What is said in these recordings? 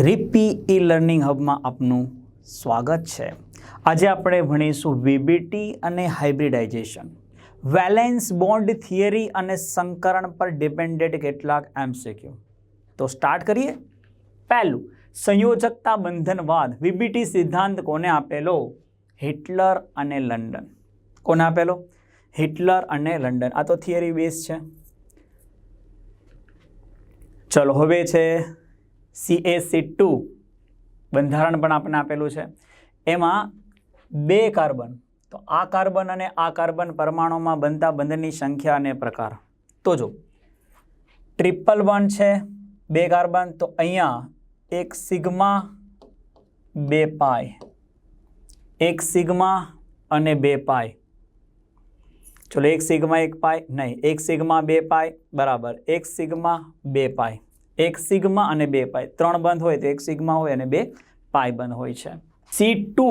રીપી e learning હબમાં આપનું સ્વાગત છે. આજે આપણે ભણીશું વીબીટી અને હાઇબ્રિડાઇઝેશન. વેલેન્સ બોન્ડ થિયરી અને સંકરણ પર ડિપેન્ડેડ કેટલાક એમસીક્યુ. તો સ્ટાર્ટ કરીએ. પહેલું, સંયોજકતા બંધનવાદ. વીબીટી સિદ્ધાંત કોને આપેલો? હિટલર અને લંડન. કોને આપેલો? હિટલર અને લંડન. આ તો થિયરી બેઝ છે. ચલો, હવે છે સીએસી ટુ બંધારણ પણ આપણને આપેલું છે. એમાં બે કાર્બન, તો આ કાર્બન અને આ કાર્બન પરમાણુમાં બનતા બંધની સંખ્યા અને પ્રકાર. તો જો ટ્રિપલ વન છે, બે કાર્બન, તો અહીંયા એક સિગ્મા, બે પાય એક સિગ્મા અને બે પાય ચલો, એક સિગ્મા, એક પાય નહીં, એક સિગ્મા, બે પાય બરાબર. એક સિગ્મા, બે પાય એક સિગ્મા અને બે પાય. ત્રણ બંધ હોય તો એક સિગ્મા હોય અને બે પાય બંધ હોય છે. C two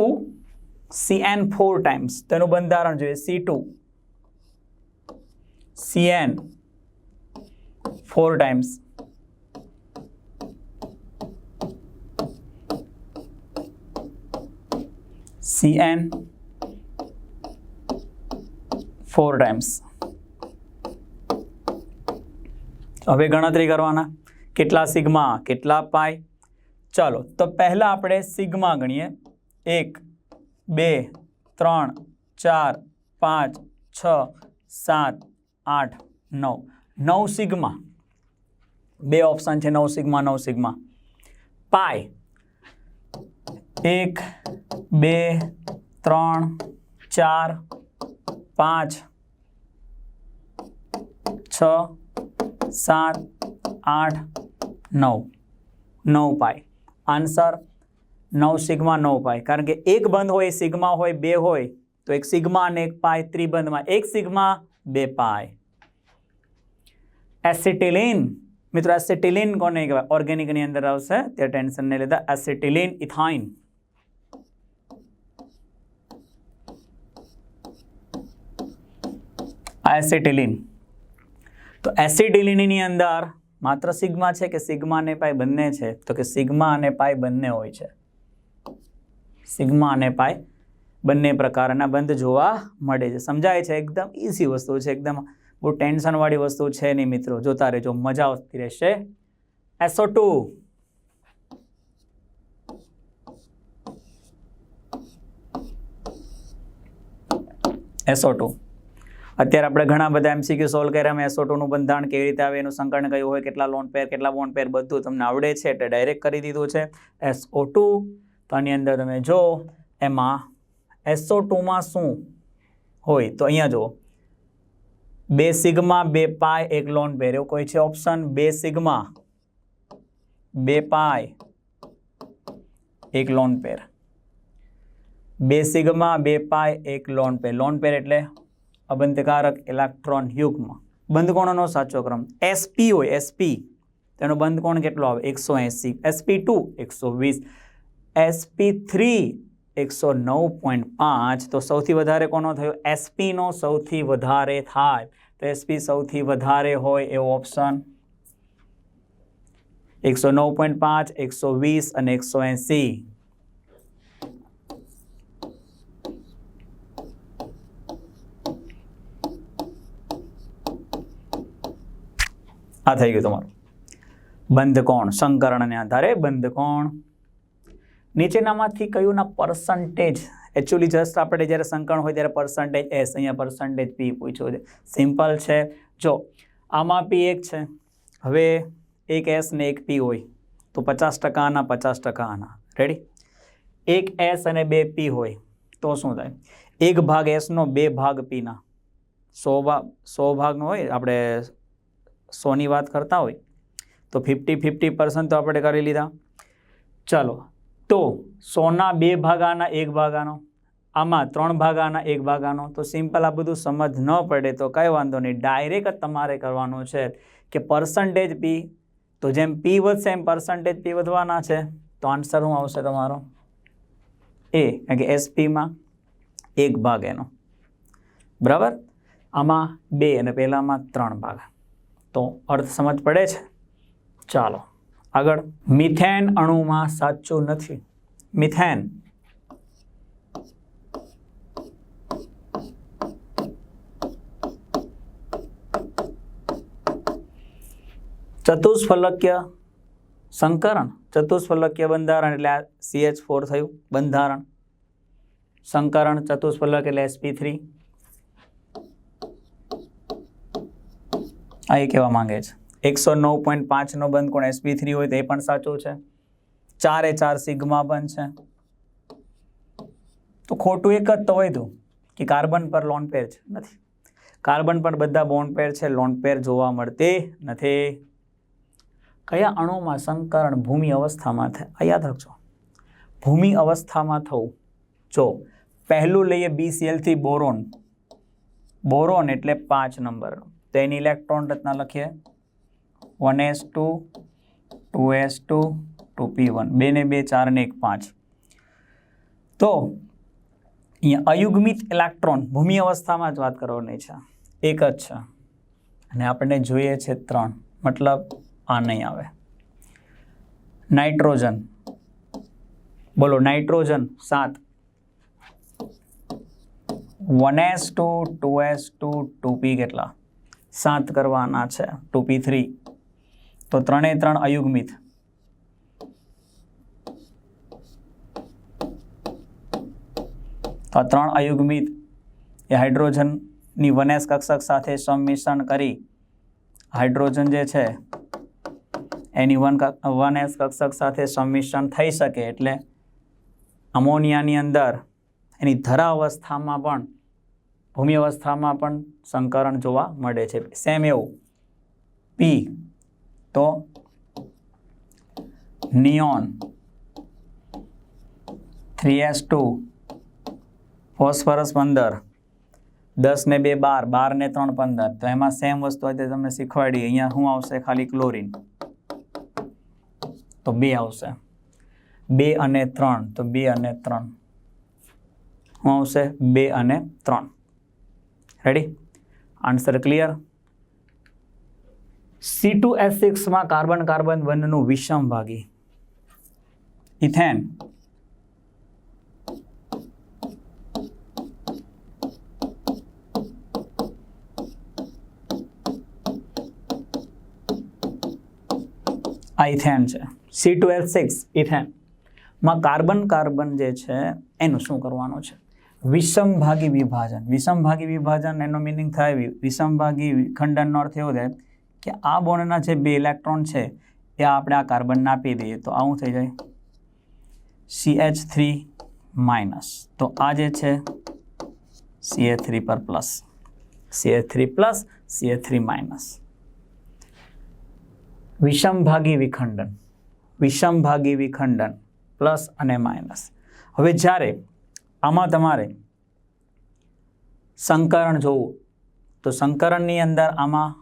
C N four times તેનું બંધારણ જોઈએ. C two C N four times C N four times હવે ગણતરી કરવાના. કેટલા સિગ્મા, કેટલા પાય ચાલો, તો પહેલાં આપણે સિગ્મા ગણીએ. એક, બે, ત્રણ, ચાર, પાંચ, છ, સાત, આઠ, નવ. નવ સિગ્મા. બે ઓપ્શન છે, નવ સિગ્મા નવ સિગ્મા. પાય એક, બે, ત્રણ, ચાર, પાંચ, છ, સાત, આઠ નવ નવ પાય આન્સર નવ સિગ્મા નવ પાય કારણ કે એક બંધ હોય સિગ્મા હોય બે હોય તો એક સિગ્મા અને એક પાય ત્રિબંધમાં એક સિગ્મા બે પાય એસિટિલિન મિત્રો એસિટિલિન કોને કહેવાય ઓર્ગેનિકની અંદર આવશે તે ટેન્શન નહીં લેતા એસિટિલિન ઇથાઇન એસિટિલિન તો એસિડિલિનની અંદર માત્ર સિગ્મા છે કે સિગ્મા અને પાય બંને છે? તો કે સિગ્મા અને પાય બંને હોય છે. સિગ્મા અને પાય બંને પ્રકારના બંધ જોવા મળે છે. સમજાય છે? એકદમ ઇઝી વસ્તુ છે. એકદમ બહુ ટેન્શનવાળી વસ્તુ છે નહીં મિત્રો. જોતા રહેજો. મજા આવતી રહેશે. એસો ટુ એસો ટુ અત્યારે આપણે ઘણા બધા એમસીક્યુ સોલ્વ કર્યા, અમે એસો ટુનું બંધારણ કેવી રીતે આવે, એનું સંકલન કયું હોય, કેટલા લોન પેર કેટલા બોન્ડ પેર બધું તમને આવડે છે, એટલે ડાયરેક્ટ કરી દીધું છે. એસઓ ટુ તો આની અંદર તમે જો, એમાં એસઓ ટુમાં શું હોય, તો અહીંયા જુઓ. બે સિગ્મા, બે પાય, એક લોન પેર એવું કોઈ છે ઓપ્શન બે સિગ્મા, બે પાય, એક લોન પેર બે સિગ્મા, બે પાય, એક લોન પેર લોન પેર એટલે અબંધકારક ઇલેક્ટ્રોન યુગ્મ. બંધકોણોનો સાચો ક્રમ. એસપી હોય એસપી તેનો બંધકોણ કેટલો આવે? એકસો એંસી. એસપી ટુ, એકસો વીસ. એસપી થ્રી, એકસો નવ પોઈન્ટ પાંચ. તો સૌથી વધારે કોનો થયો? એસપીનો સૌથી વધારે થાય. તો એસપી સૌથી વધારે હોય એવો ઓપ્શન એકસો નવ પોઈન્ટ પાંચ, એકસો વીસ અને એકસો એંસી. આ થઈ ગયું તમારું. બંધ કોણ સંકરણને આધારે બંધ કોણ નીચેનામાંથી કયુંના પર્સન્ટેજ એકચ્યુઅલી જસ્ટ આપણે જ્યારે સંકરણ હોય ત્યારે પર્સન્ટેજ એસ અહીંયા પર્સન્ટેજ પી પૂછ્યો છે. સિમ્પલ છે. જો, આમાં પી એક છે. હવે એક એસ ને એક પી હોય, તો પચાસ ટકા આના, પચાસ ટકા આના. રેડી એક એસ અને બે પી હોય, તો શું થાય? એક ભાગ એસનો બે ભાગ પીના સો ભાગ સો ભાગનો હોય, આપણે સોની વાત કરતા હોય, તો ફિફ્ટી ફિફ્ટી પર્સન્ટ તો આપણે કરી લીધા. ચાલો, તો સોના બે ભાગાના એક ભાગાનો, આમાં ત્રણ ભાગાના એક ભાગાનો, તો સિમ્પલ આ બધું સમજ ન પડે તો કંઈ વાંધો નહીં. ડાયરેક્ટ તમારે કરવાનું છે કે પર્સન્ટેજ પી તો જેમ પી વધશે એમ પર્સન્ટેજ પી વધવાના છે. તો આન્સર શું આવશે તમારો? એ કારણ કે એસપીમાં એક ભાગ એનો. બરાબર? આમાં બે અને પહેલાંમાં ત્રણ ભાગ. તો અર્થ સમજ પડે છે? ચાલો. આગળ. મિથેન અણુમાં સાચું નથી. મિથેન. ચતુષ્ફલકીય સંકરણ. ચતુષ્ફલકીય બંધારણ એટલે આ સીએચ ફોર થયું. બંધારણ. સંકરણ, ચતુષ્ફલક એટલે એસપી થ્રી આ એ કહેવા માંગે છે. એકસો નવ પોઈન્ટ પાંચનો બંધ કોણ? એસપી થ્રી હોય તો એ પણ સાચું છે. ચારે ચાર સિગ્મા બંધ છે. તો ખોટું એક જ તો વધ્યું કે કાર્બન પર લોન પેર છે. નથી. કાર્બન પર બધા બોન્ડ પેર છે. લોન પેર જોવા મળતી નથી. કયા અણુમાં સંકરણ ભૂમિ અવસ્થામાં થાય? આ યાદ રાખજો. ભૂમિ અવસ્થામાં થવું. જો પહેલું લઈએ બીસીએલથી બોરોન બોરોન એટલે પાંચ નંબર તો એની ઇલેક્ટ્રોન રચના લખીએ. One S two two S two two P one. બે ને બે ચાર ને એક, પાંચ. તો અહીંયા અયુગ્મિત ઇલેક્ટ્રોન ભૂમિ અવસ્થામાં જ વાત કરવાની છે. એક જ છે. અને આપણને જોઈએ છે ત્રણ. મતલબ આ નહીં આવે. નાઇટ્રોજન. બોલો, નાઇટ્રોજન સાત. One S two two S two two P કેટલા? સાત કરવાના છે ટુ પી થ્રી તો ત્રણે ત્રણ અયુગમિત. તો ત્રણ અયુગમિત એ હાઇડ્રોજનની વનેસ કક્ષક સાથે સંમિશ્રણ કરી હાઇડ્રોજન જે છે, એની વન વન કક્ષક સાથે સંમિશ્રણ થઈ શકે એટલે અમોનિયાની અંદર એની ધરાવસ્થામાં પણ ભૂમિ અવસ્થામાં પણ સંકરણ જોવા મળે છે. સેમ એવું. પી તો neon three S two phosphorus પંદર. દસ ને બે બાર. બાર ને ત્રણ પંદર. તો એમાં સેમ વસ્તુ આજે તમને શીખવાડી અહીંયા શું આવશે? ખાલી ક્લોરિન તો બે આવશે. બે અને ત્રણ. તો બે અને ત્રણ. શું આવશે? બે અને ત્રણ. Ready answer clear C two S સિક્સમાં carbon carbon બંધનું વિષમ ભાગી. ઇથેન આ ઇથેન છે. સી ટુ સિક્સ ઇથેનમાં કાર્બન કાર્બન જે છે, એનું શું કરવાનું છે? વિષમભાગી વિભાજન. વિષમભાગી વિભાજન એનો મિનિંગ થાય વિષમભાગી ખંડનનો અર્થ એવો થાય કે આ બોન્ડના જે બે ઇલેક્ટ્રોન છે, એ આપણે આ કાર્બનને આપી દઈએ. તો આવું થઈ જાય? સી એચ થ્રી માઇનસ તો આ જે છે સી એ થ્રી પર plus C A three plus C A three minus વિષમભાગી વિખંડન. વિષમભાગી વિખંડન પ્લસ અને માઇનસ હવે જ્યારે આમાં તમારે સંકરણ જોવું. તો સંકરણની અંદર આમાં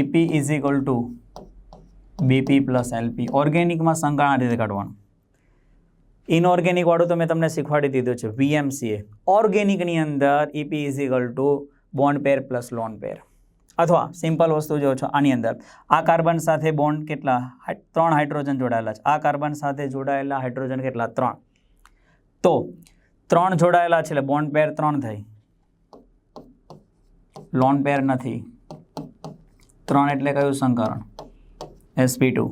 EP is equal to BP plus LP ઓર્ગેનિકમાં સંકરણ આ રીતે કાઢવાનું. ઇનઓર્ગેનિક વાળું તો મેં તમને શીખવાડી દીધું છે વીએમસીએ ઓર્ગેનિકની અંદર EP is equal to bond pair plus lone pair અથવા સિમ્પલ વસ્તુ જો છો, આની અંદર. આ કાર્બન સાથે બોન્ડ કેટલા? ત્રણ હાઇડ્રોજન જોડાયેલા છે. આ કાર્બન સાથે જોડાયેલા હાઇડ્રોજન કેટલા? ત્રણ. તો ત્રણ જોડાયેલા છે એટલે બોન્ડ પેર ત્રણ થઈ. લોન પેર નથી. ત્રણ એટલે કયું સંકરણ? એસપી ટુ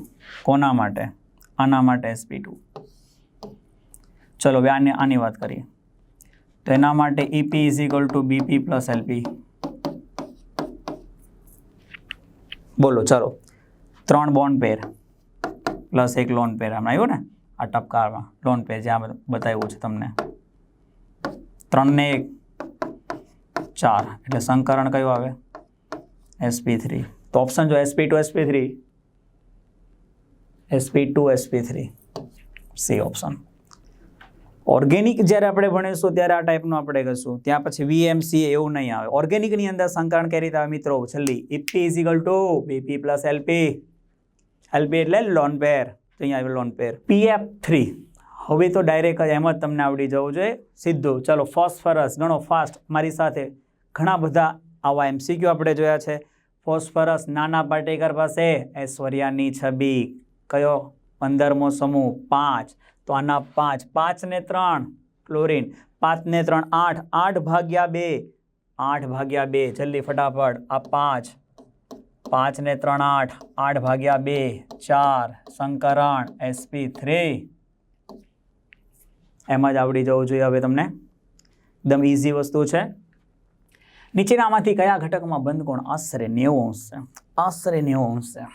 કોના માટે? આના માટે એસપી ટુ ચલો હવે આની આની વાત કરીએ. તો એના માટે EP is equal to BP plus LP બોલો, ચાલો. ત્રણ બોન્ડ પેર પ્લસ એક લોન પેર હમણાં આવ્યું ને? આ ટપકામાં લોન પે જ્યાં બતાવ્યું છે તમને. ત્રણને એક. ચાર. એટલે સંકરણ કયું આવે? એસપી થ્રી તો ઓપ્શન જો SP two SP three SP two SP three C option organic જ્યારે આપણે ભણીશું, ત્યારે આ ટાઈપનું આપણે કહીશું ત્યાં પછી વીએમસી એવું નહીં આવે. ઓર્ગેનિકની અંદર સંકરણ કઈ રીતે આવે મિત્રો? છેલ્લી. EP is two BP plus LP LP એટલે લોન પેર તો અહીંયા આવેલો લોન પેર. પીએફ થ્રી હવે તો ડાયરેક્ટ એમ જ તમને આવડી જવું જોઈએ. સીધું. ચલો ફોસ્ફરસ ગણો ફાસ્ટ મારી સાથે ઘણા બધા આવા એમસીક્યુ આપણે જોયા છે. ફોસ્ફરસ નાના પાટેકર પાસે. ઐશ્વર્યાની છબી. કયો? પંદરમો સમૂહ. પાંચ. તો આના પાંચ. પાંચને ત્રણ. ક્લોરીન. પાંચને ત્રણ. આઠ. આઠ ભાગ્યા બે. આઠ ભાગ્યા બે. જલ્દી ફટાફટ. આ પાંચ. પાંચ ને ત્રણ આઠ આઠ ભાગ્યા બે, ચાર, સંકરણ એસપી થ્રી એમ જ આવડી જવું જોઈએ હવે તમને. એકદમ ઇઝી વસ્તુ છે. નીચેનામાંથી કયા ઘટકમાં બંધ કોણ આશરે નેવું અંશ છે? આશરે નેવું અંશ છે.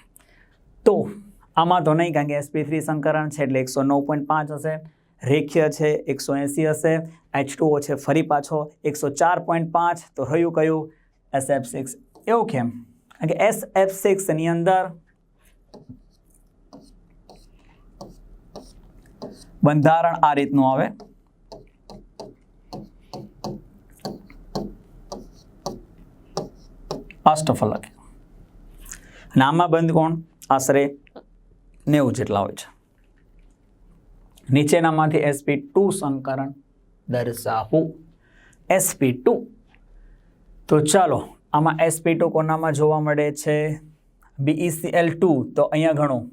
તો આમાં તો નહીં, કારણ કે એસપી થ્રી સંકરણ છે એટલે એકસો નવ પોઈન્ટ પાંચ હશે. રેખીય છે એકસો એંસી હશે. એચ ટુઓ છે ફરી પાછો એકસો ચાર પોઈન્ટ પાંચ. તો રહ્યું કયું? એસ એફ સિક્સ એવું કેમ? કે એસ, એફ સિક્સની અંદર બંધારણ આ રીતનું આવે. અષ્ટફલક અને આમાં બંધ કોણ? આશરે નેવું જેટલા હોય છે. નીચેનામાંથી એસપી ટુ સંકરણ દર્શાવું. SP two. તો ચાલો આમાં એસપી ટુ કોનામાં જોવા મળે છે. બીઈસીએલ ટુ, તો અહીંયા ઘણું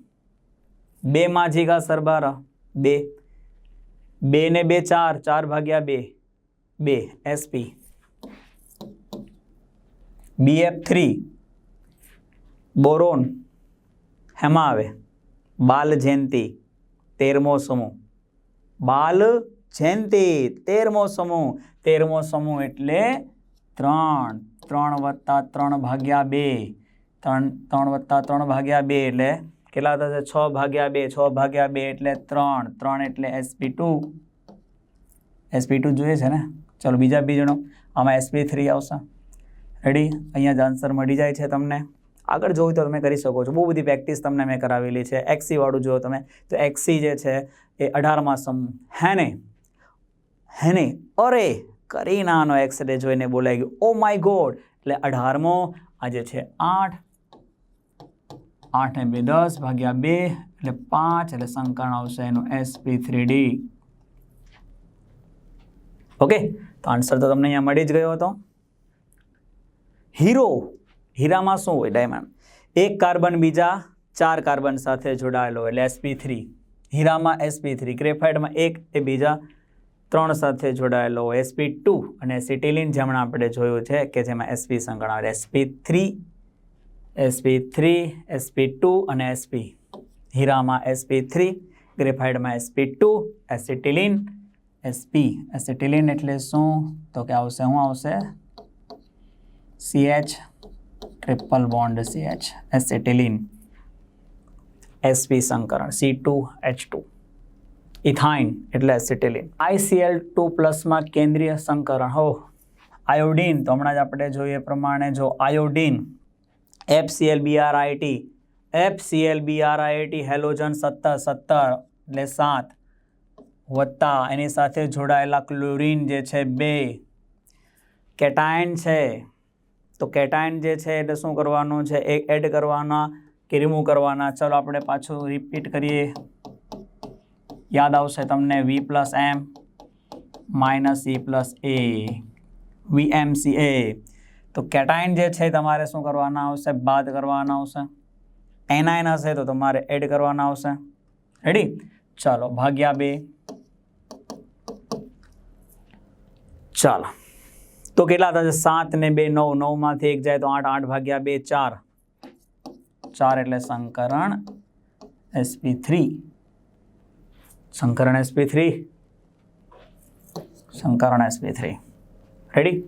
બે માજીગા સરબારા, બે. બે ને બે ચાર ચાર ભાગ્યા બે. બે એસપી બીએફ થ્રી, બોરોન હેમાં આવે બાલ જયંતી તેરમો સમૂહ બાલ જયંતી તેરમો સમૂહ તેરમો સમૂહ એટલે ત્રણ. ત્રણ વત્તા ત્રણ ભાગ્યા બે. ત્રણ ત્રણ વત્તા ત્રણ ભાગ્યા બે એટલે કેટલા થશે? છ ભાગ્યા બે, છ ભાગ્યા બે એટલે ત્રણ. ત્રણ એટલે એસપી ટુ એસપી ટુ જોઈએ છે ને? ચલો બીજા બીજનો આમાં એસપી થ્રી આવશે. રેડી અહીંયા જ આન્સર મળી જાય છે તમને. આગળ જોવું તો તમે કરી શકો છો. બહુ બધી પ્રેક્ટિસ તમને મેં કરાવેલી છે. એક્સી વાળું જુઓ તમે. તો એક્સી જે છે એ અઢારમાં સમૂહ. હેને? હેને? અરે! કરીનાનો એક્સરે જોઈને બોલાઈ ગયું. ઓ માય ગોડ એટલે અઢારમો, આજે છે આઠ. આઠ ને બે, દસ ભાગ્યા બે, એટલે પાંચ, એટલે સંકરણ આવશે એનું એસપી થ્રી ડી ઓકે તો આન્સર તો તમને અહીંયા મળી જ ગયો હતો. હીરો હીરામાં શું હોય? ડાયમંડ એક કાર્બન બીજા ચાર કાર્બન સાથે જોડાયેલો, એટલે એસપી થ્રી હીરામાં એસપી થ્રી ગ્રેફાઇટમાં એક એ બીજા ત્રણ સાથે જોડાયેલો એસપી ટુ અને સિટિલિન જેમણે આપણે જોયું છે કે જેમાં એસપી સંકળાયેલ આવે SP three SP three SP two અને એસપી હીરામાં SP three ગ્રેફાઇડમાં SP two acetylene SP acetylene એટલે શું? તો કે આવશે, શું આવશે? CH triple bond CH acetylene SP સંકરણ C two H two ethyne એટલે એસિટિલિન. આઈસીએલ ટુ પ્લસમાં કેન્દ્રીય સંકરણ. હો આયોડીન. તો હમણાં જ આપણે જોઈએ પ્રમાણે જો આયોડીન એફસીએલ બીઆરઆઈટી એફસીએલ બીઆરઆઈટી હેલોજન સત્તર સત્તર એટલે સાત, વત્તા, એની સાથે જોડાયેલા ક્લોરીન જે છે બે, કેટાયન છે. તો કેટાયન જે છે એટલે શું કરવાનું છે? એ એડ કરવાના કે રિમૂવ કરવાના? ચલો આપણે પાછું રિપીટ કરીએ. યાદ આવશે તમને V plus M minus E plus A V M C A તો કેટાયન જે છે તમારે શું કરવાના આવશે બાદ કરવાના આવશે એનાયન હશે તો તમારે એડ કરવાના આવશે રેડી ચાલો ભાગ્યા બે ચાલો તો કેટલા થશે સાત ને બે નવ નવમાંથી એક જાય તો આઠ આઠ ભાગ્યા બે ચાર ચાર એટલે સંકરણ એસપી થ્રી સંકરણ એસપી થ્રી સંકરણ એસપી થ્રી રેડી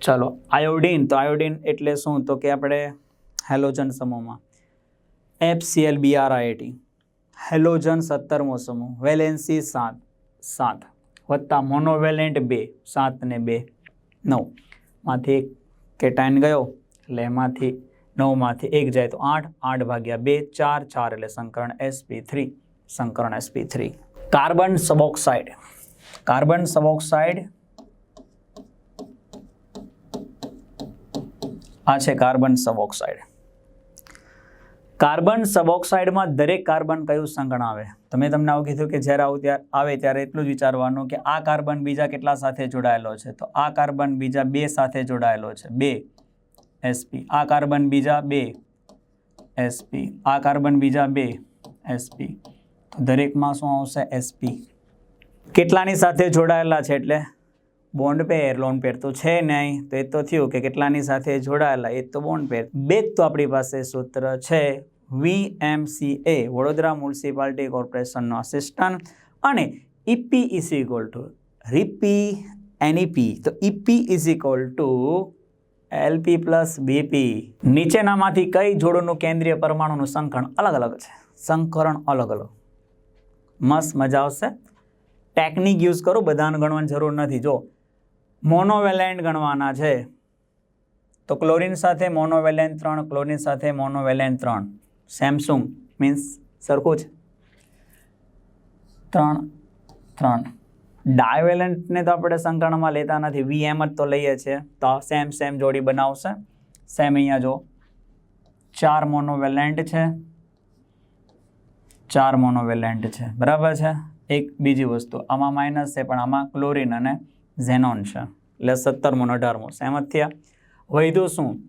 ચાલો આયોડીન તો આયોડીન એટલે શું? તો કે આપણે હેલોજન સમૂહમાં. F C L B R IT halogen સત્તરમો સમૂહ. વેલેન્સી સાત. સાત. વત્તા મોનોવેલેન્ટ બે. સાત ને બે. નવ. માંથી એક કેટાઇન ગયો. એટલે એમાંથી નવમાંથી એક જાય તો આઠ. આઠ ભાગ્યા બે, ચાર. ચાર એટલે સંકરણ SP three સંકરણ SP three carbon suboxide. Carbon suboxide આ છે કાર્બન સબોક્સાઇડ. કાર્બન સબોક્સાઇડમાં દરેક કાર્બન કયું સંગણ આવે? તમે તમને આવું કીધું કે જ્યારે આવું ત્યારે આવે ત્યારે એટલું જ વિચારવાનું કે આ કાર્બન બીજા કેટલા સાથે જોડાયેલો છે? તો આ કાર્બન બીજા બે સાથે જોડાયેલો છે. બે એસપી આ કાર્બન બીજા બે એસપી આ કાર્બન બીજા બે એસપી તો દરેકમાં શું આવશે? એસપી કેટલાની સાથે જોડાયેલા છે એટલે? બોન્ડ પેર લોન પેર તો છે નહીં. તો એ તો થયું કે કેટલાની સાથે જોડાયેલા? એ તો બોન્ડ પેર બે તો આપણી પાસે સૂત્ર છે. V M C A Vadodara municipality કોર્પોરેશનનો assistant અને ઇપી ઇઝ ઇક્વલ ટુ રીપી એનઈપી તો EP is equal to LP plus BP નીચેનામાંથી કઈ જોડોનું કેન્દ્રીય પરમાણુનું સંકરણ અલગ અલગ છે? સંકરણ અલગ અલગ મસ્ત મજા આવશે. ટેકનિક યુઝ કરો, બધાને ગણવાની જરૂર નથી. જો મોનોવેલેન્ટ ગણવાના છે, તો ક્લોરિન સાથે મોનોવેલેન્ટ ત્રણ ક્લોરિન સાથે મોનોવેલેન્ટ ત્રણ. સેમસુંગ મીન્સ સરખું છે. ત્રણ ત્રણ. ડાયવેલેન્ટને તો આપણે સંકળણમાં લેતા નથી. વી એમ જ તો લઈએ છીએ. તો સેમ સેમ જોડી બનાવશે. સેમ અહીંયા જો, ચાર મોનોવેલેન્ટ છે. ચાર મોનોવેલેન્ટ છે. બરાબર છે? એક બીજી વસ્તુ, આમાં માઇનસ છે, પણ આમાં ક્લોરિન અને ઝેનોન છે. એટલે સત્તર મોનો અઢાર અઢારમો સહેમત થયા? વધ્યું શું?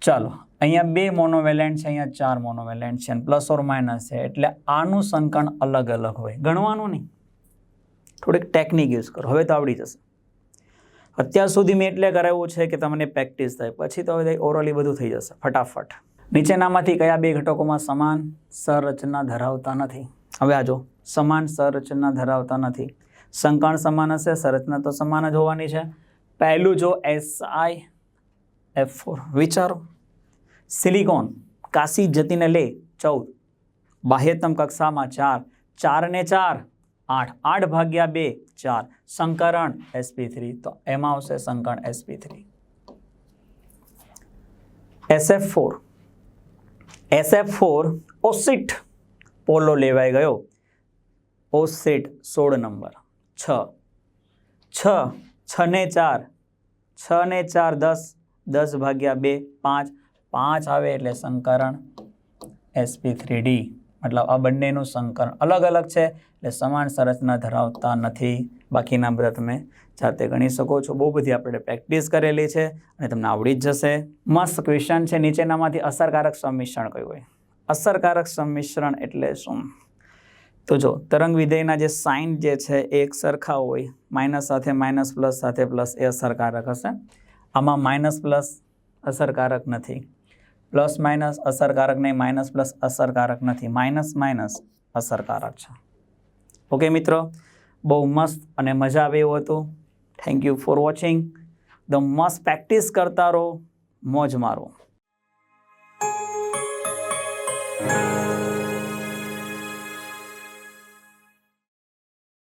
ચાલો, અહીંયા બે મોનોવેલેન્ટ છે, અહીંયા ચાર મોનોવેલેન્ટ છે, અને પ્લસ ઓર માઇનસ છે. એટલે આનું સંકરણ અલગ અલગ હોય. ગણવાનું નહીં. થોડીક ટેકનિક યુઝ કરો. હવે તો આવડી જશે. અત્યાર સુધી મેં એટલે કરાવ્યું છે કે તમને પ્રેક્ટિસ થાય. પછી તો હવે ઓરલી બધું થઈ જશે. ફટાફટ. નીચેનામાંથી કયા બે ઘટકોમાં સમાન સંરચના ધરાવતા નથી? હવે આજો સમાન સંરચના ધરાવતા નથી. સંકર્ણ સમાન હશે, સંરચના તો સમાન જ હોવાની છે. પહેલું જો એસ આઈ એફ ફોર વિચારો. સિલિકોન કાશી જતીને લે ચૌદ. બાહ્યતમ કક્ષામાં ચાર. ચાર ને ચાર. આઠ. આઠ ભાગ્યા બે, ચાર. સંકરણ એસપી થ્રી તો એમાં આવશે સંકરણ SP three SF four SF four ઓસિટ પોલો લેવાઈ ગયો. ઓસિટ સોળ નંબર. છ. છ છને ચાર. છ ને ચાર દસ. દસ ભાગ્યા બે, પાંચ. પાંચ આવે એટલે સંકરણ એસપી થ્રી ડી મતલબ આ બંનેનું સંકરણ અલગ અલગ છે, એટલે સમાન સંરચના ધરાવતા નથી. બાકીના બધા તમે જાતે ગણી શકો છો. બહુ બધી આપણે પ્રેક્ટિસ કરેલી છે અને તમને આવડી જ જશે. મસ્ત ક્વેશ્ચન છે. નીચેનામાંથી અસરકારક સંમિશ્રણ કયું હોય? અસરકારક સંમિશ્રણ એટલે શું? તો જો, તરંગ વિધેયના જે સાઇન જે છે એ એક સરખા હોય. માઇનસ સાથે માઇનસ, પ્લસ સાથે પ્લસ એ અસરકારક હશે. આમાં માઇનસ, પ્લસ અસરકારક નથી. પ્લસ, માઇનસ અસરકારક નહીં. માઇનસ, પ્લસ અસરકારક નથી. માઇનસ માઇનસ અસરકારક છે. ઓકે મિત્રો? બહુ મસ્ત અને મજા આવે એવું હતું. Thank you for watching the મસ્ત પ્રેક્ટિસ કરતા રહો, મોજ મારો.